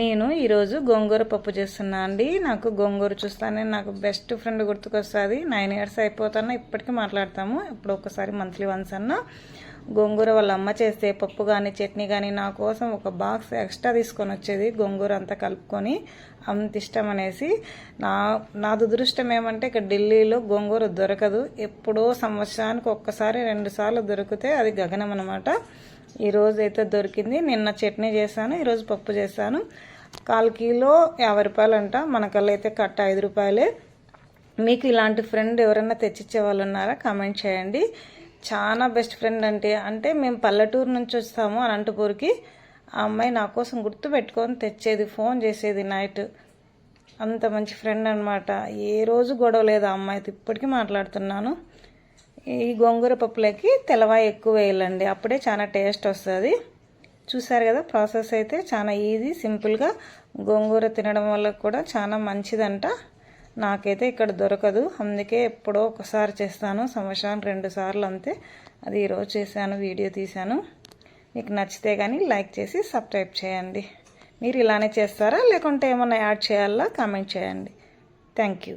నేను ఈరోజు గోంగూర పప్పు చేస్తున్నా అండి. నాకు గోంగూర చూస్తానే నాకు బెస్ట్ ఫ్రెండ్ గుర్తుకొస్తుంది. నైన్ ఇయర్స్ అయిపోతున్నా ఇప్పటికీ మాట్లాడతాము. ఇప్పుడు ఒకసారి మంత్లీ వన్స్ అన్న. గోంగూర వాళ్ళ అమ్మ చేస్తే పప్పు కానీ చట్నీ కానీ నా కోసం ఒక బాక్స్ ఎక్స్ట్రా తీసుకొని వచ్చేది గోంగూర అంతా కలుపుకొని. అంత ఇష్టం అనేసి. నా నా దురదృష్టం ఏమంటే ఇక్కడ ఢిల్లీలో గోంగూర దొరకదు. ఎప్పుడో సంవత్సరానికి ఒక్కసారి రెండు సార్లు దొరికితే అది గగనం అనమాట ఈరోజు అయితే దొరికింది. నిన్న చట్నీ చేశాను ఈరోజు పప్పు చేశాను. కాల్ కిలో యాభై రూపాయలు అంట మనకల్లా అయితే కట్ట ఐదు రూపాయలే. మీకు ఇలాంటి ఫ్రెండ్ ఎవరైనా తెచ్చిచ్చే వాళ్ళు ఉన్నారా? కామెంట్ చేయండి. చాలా బెస్ట్ ఫ్రెండ్ అంటే అంటే మేము పల్లెటూరు నుంచి వస్తాము అనంతపూర్కి. ఆ అమ్మాయి నా కోసం గుర్తు పెట్టుకొని తెచ్చేది ఫోన్ చేసేది నైట్ అంత మంచి ఫ్రెండ్ అనమాట ఏ రోజు గొడవ లేదు ఆ అమ్మాయితో. ఇప్పటికీ మాట్లాడుతున్నాను. ఈ గోంగూర పప్పులకి తెల్లవాయి ఎక్కువ వేయాలండి. అప్పుడే చాలా టేస్ట్ వస్తుంది. చూసారు కదా ప్రాసెస్ అయితే చాలా ఈజీ సింపుల్గా గోంగూర తినడం వల్ల కూడా చాలా మంచిదంట. నాకైతే ఇక్కడ దొరకదు. అందుకే ఎప్పుడో ఒకసారి చేస్తాను. సంవత్సరానికి రెండు సార్లు అంతే. అది ఈరోజు చేశాను వీడియో తీశాను. మీకు నచ్చితే కానీ లైక్ చేసి సబ్స్క్రైబ్ చేయండి. మీరు ఇలానే చేస్తారా? లేకుంటే ఏమన్నా యాడ్ చేయాలా? కామెంట్ చేయండి. Thank you.